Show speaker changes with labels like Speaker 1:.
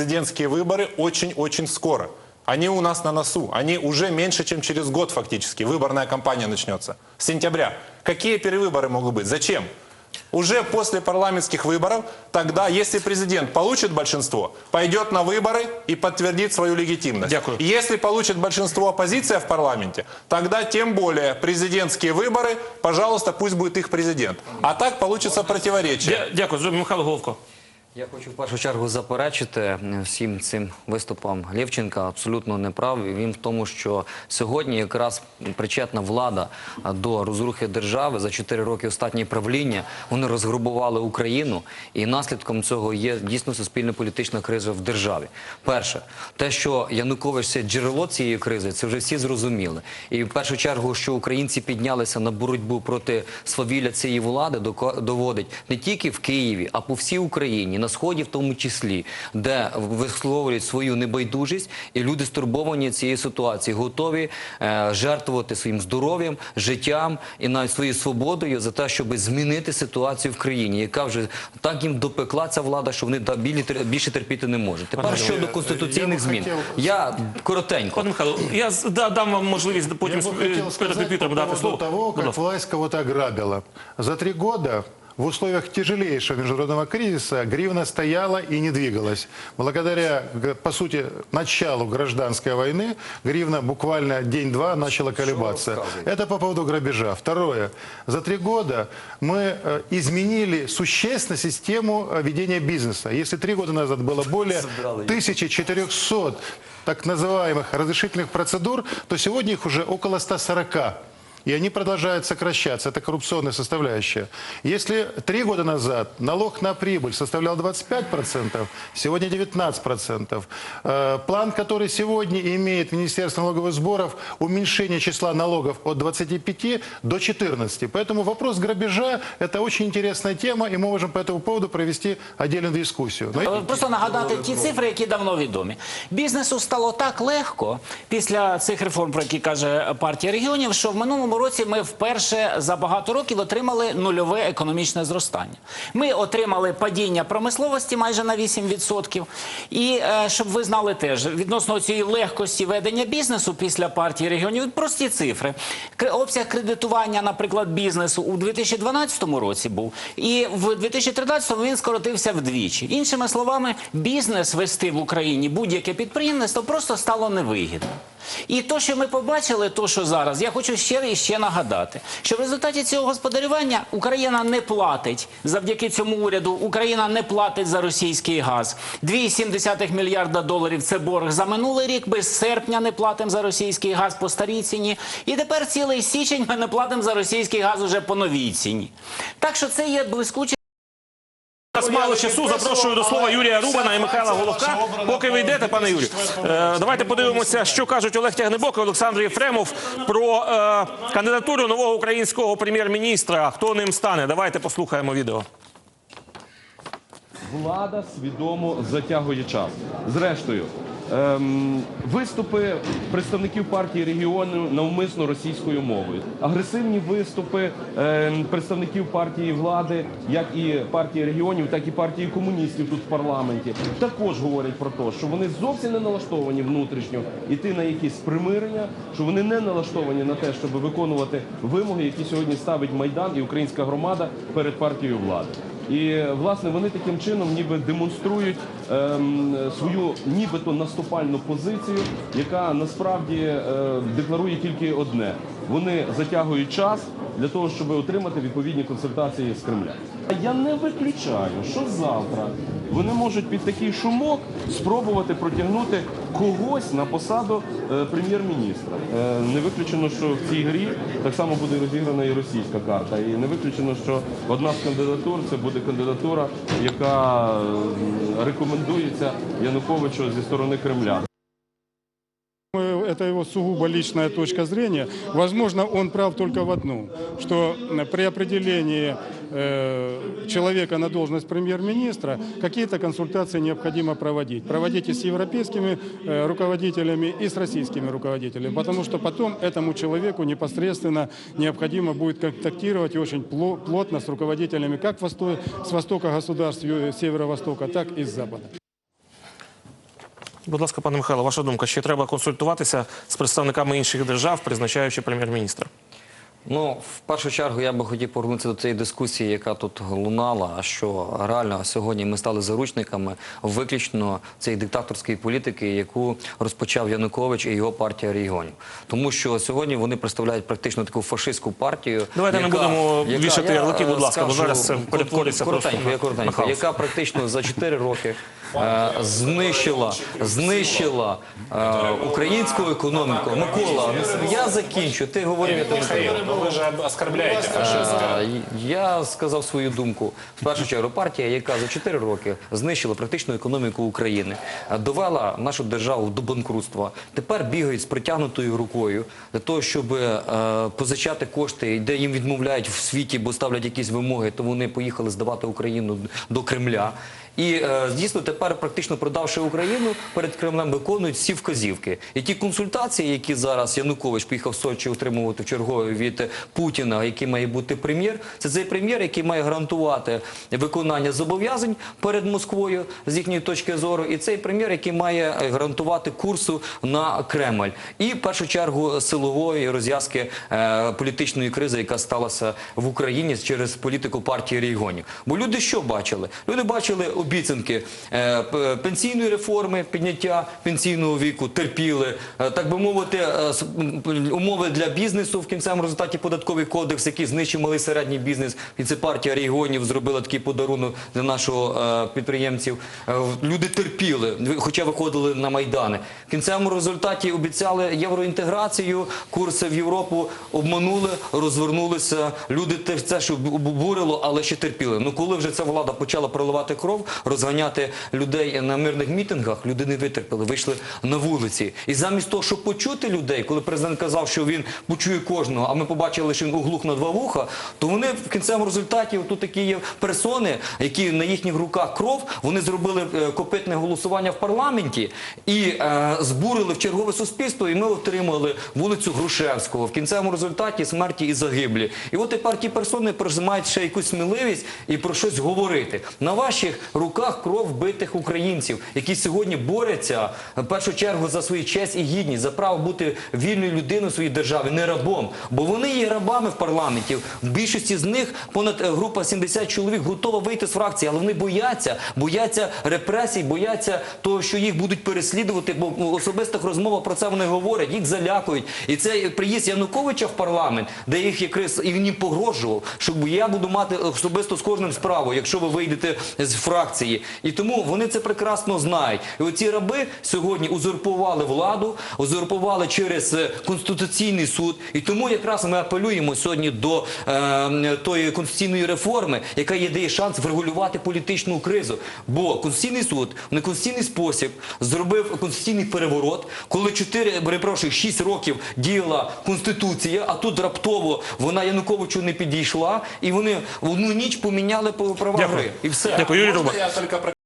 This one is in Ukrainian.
Speaker 1: Президентские выборы очень-очень скоро. Они у нас на носу. Они уже меньше, чем через год фактически. Выборная кампания начнется. С сентября. Какие перевыборы могут быть? Зачем? Уже после парламентских выборов, тогда, если президент получит большинство, пойдет на выборы и подтвердит свою легитимность.
Speaker 2: Дякую.
Speaker 1: Если получит большинство оппозиция в парламенте, тогда тем более президентские выборы, пожалуйста, пусть будет их президент. А так получится противоречие.
Speaker 2: Дя- Дякую, Михайло Головко.
Speaker 3: Я хочу в першу чергу заперечити е, всім цим виступам Лєвченка. Абсолютно не прав. Він в тому, що сьогодні якраз причетна влада до розрухи держави за 4 роки останнє правління. Вони розграбували Україну, і наслідком цього є дійсно суспільно-політична криза в державі. Перше, те, що Янукович це джерело цієї кризи, це вже всі зрозуміли. І в першу чергу, що українці піднялися на боротьбу проти свавілля цієї влади, доводить не тільки в Києві, а по всій Україні, на сході в тому числі, де висловлюють свою небайдужість, і люди стурбовані цією ситуацією, готові е, жертвувати своїм здоров'ям, життям і навіть своєю свободою за те, щоб змінити ситуацію в країні, яка вже так їм допекла ця влада, що вони да- білі- більше терпіти не можуть. Тепер щодо конституційних змін, я коротенько.
Speaker 2: Пане Михайло, я дам вам можливість потім
Speaker 4: по
Speaker 2: комп'ютером дати
Speaker 4: поводу
Speaker 2: слово.
Speaker 4: того,
Speaker 2: ласка.
Speaker 4: власть кого-то ограбила. За три года в условиях тяжелейшего международного кризиса гривна стояла и не двигалась. Благодаря, по сути, началу гражданской войны гривна буквально день-два начала колебаться. Это по поводу грабежа. Второе. За три года мы э, изменили существенно систему э, ведения бизнеса. Если три года назад было более 1400 так называемых разрешительных процедур, то сегодня их уже около 140 И они продолжают сокращаться. Это коррупционная составляющая. Если три года назад налог на прибыль составлял 25%, сегодня 19%. Э, План, который сегодня имеет Министерство налоговых сборов, уменьшение числа налогов от 25 до 14. Поэтому вопрос грабежа – это очень интересная тема, и мы можем по этому поводу провести отдельную дискуссию. Но
Speaker 5: Е, Просто нагадати ті цифри, які давно відомі. Бізнесу стало так легко після цих реформ, про які каже партія регіонів, що в минулому році ми вперше за багато років отримали нульове економічне зростання. Ми отримали падіння промисловості майже на 8%. І е, щоб ви знали теж відносно цієї легкості ведення бізнесу після партії регіонів, прості цифри. Обсяг кредитування, наприклад, бізнесу у 2012 році був, і в 2013 він скоротився вдвічі. Іншими словами, бізнес вести в Україні будь-яке підприємництво просто стало невигідно. І то, що ми побачили, то що зараз, я хочу ще і ще нагадати, що в результаті цього господарювання Україна не платить завдяки цьому уряду. Україна не платить за російський газ. 2,7 мільярда доларів це борг за минулий рік. Без серпня не платимо за російський газ по старій ціні. І тепер цілий січень ми не платимо за російський газ уже по новій ціні. Так що це є блискуче.
Speaker 2: Нас мало часу. Запрошую до слова Юрія Рубана і Михайла Головка. Поки ви йдете, пане Юрію, е, давайте подивимося, що кажуть Олег Тягнебок і Олександр Єфремов про е, кандидатуру нового українського прем'єр-міністра. Хто ним стане? Давайте послухаємо відео.
Speaker 6: Влада свідомо затягує час. Зрештою, ем, виступи представників партії регіону навмисно російською мовою, агресивні виступи ем, представників партії влади, як і партії регіонів, так і партії комуністів тут в парламенті, також говорять про те, що вони зовсім не налаштовані внутрішньо йти на якісь примирення, що вони не налаштовані на те, щоб виконувати вимоги, які сьогодні ставить майдан і українська громада перед партією влади. І власне вони таким чином ніби демонструють ем, свою нібито наступальну позицію, яка насправді е, декларує тільки одне: вони затягують час для того, щоб отримати відповідні консультації з Кремля. Я не виключаю, що завтра вони можуть під такий шумок спробувати протягнути когось на посаду е, прем'єр-міністра. Е, не виключено, що в цій грі так само буде розіграна і російська карта. І не виключено, що одна з кандидатур це буде кандидатура, яка е, рекомендується Януковичу зі сторони Кремля.
Speaker 7: Э, Это его сугубо личная точка зрения. Возможно, он прав только в одном, что э, при определении э, человека на должность премьер-министра какие-то консультации необходимо проводить. Проводить и с европейскими э, руководителями, и с российскими руководителями, потому что потом этому человеку непосредственно необходимо будет контактировать очень пло- плотно с руководителями как с востока государств северо-востока, так и с запада.
Speaker 2: Будь ласка, пане Михайло, ваша думка, чи треба консультуватися з представниками інших держав, призначаючи прем'єр-міністра?
Speaker 3: Ну, в першу чергу я би хотів повернутися до цієї дискусії, яка тут лунала, що реально сьогодні ми стали заручниками виключно цієї диктаторської політики, яку розпочав Янукович і його партія регіонів. Тому що сьогодні вони представляють практично таку фашистську партію.
Speaker 2: Давайте не будемо вішати ярлики, будь ласка, бо зараз це
Speaker 3: коротенько, я коротенько, яка практично за 4 роки знищила, знищила е, українську економіку. Микола, я закінчу. Ти говорив, я тебе Е, Я сказав свою думку. В першу чергу партія, яка за 4 роки знищила практично економіку України, е, довела нашу державу до банкрутства. Тепер бігають з притягнутою рукою для того, щоб е, позичати кошти, де їм відмовляють в світі, бо ставлять якісь вимоги, то вони поїхали здавати Україну до Кремля. І е, дійсно тепер, практично продавши Україну, перед Кремлем виконують всі вказівки. І ті консультації, які зараз Янукович поїхав в Сочі отримувати в чергове від Путіна, який має бути прем'єр, це цей прем'єр, який має гарантувати виконання зобов'язань перед Москвою з їхньої точки зору, і цей прем'єр, який має гарантувати курсу на Кремль, і в першу чергу силової розв'язки е, політичної кризи, яка сталася в Україні через політику партії регіонів. Бо люди що бачили? Люди бачили обіцянки е, пенсійної реформи, підняття пенсійного віку, терпіли, е, так би мовити, е, умови для бізнесу в кінцевому результаті податковий кодекс, який знищив малий середній бізнес, і це партія регіонів зробила такий подарунок для нашого підприємців. Люди терпіли, хоча виходили на майдани. В кінцевому результаті обіцяли євроінтеграцію, курси в Європу обманули, розвернулися. Люди це ж обурило, але ще терпіли. Ну коли вже ця влада почала проливати кров, розганяти людей на мирних мітингах, люди не витерпіли, вийшли на вулиці. І замість того, щоб почути людей, коли президент казав, що він почує кожного, а ми побачили, що він оглух на два вуха, то вони в кінцевому результаті тут такі є персони, які на їхніх руках кров, вони зробили е, копитне голосування в парламенті і е, збурили в чергове суспільство, і ми отримали вулицю Грушевського в кінцевому результаті смерті і загиблі. І от тепер ті персони мають ще якусь сміливість і про щось говорити. На ваших руках кров вбитих українців, які сьогодні борються в першу чергу за свою честь і гідність, за право бути вільною людиною в своїй державі, не рабом. Бо вони є рабами в парламенті. В більшості з них понад е, група 70 чоловік готова вийти з фракції, але вони бояться, бояться репресій, бояться того, що їх будуть переслідувати, бо в особистих розмовах про це вони говорять, їх залякують. І це приїзд Януковича в парламент, де їх якраз і він погрожував, що я буду мати особисто з кожним справу, якщо ви вийдете з фракції. І тому вони це прекрасно знають. І оці раби сьогодні узурпували владу, узурпували через е, конституційний суд. І тому якраз ми апелюємо сьогодні до е, тої конституційної реформи, яка є дає шанс врегулювати політичну кризу. Бо конституційний суд в неконституційний спосіб зробив конституційний переворот, коли 4, перепрошую, 6 років діяла конституція, а тут раптово вона Януковичу не підійшла, і вони в одну ніч поміняли права
Speaker 2: Дякую.
Speaker 3: гри. І все.
Speaker 2: Дякую, Юрій.
Speaker 1: Я только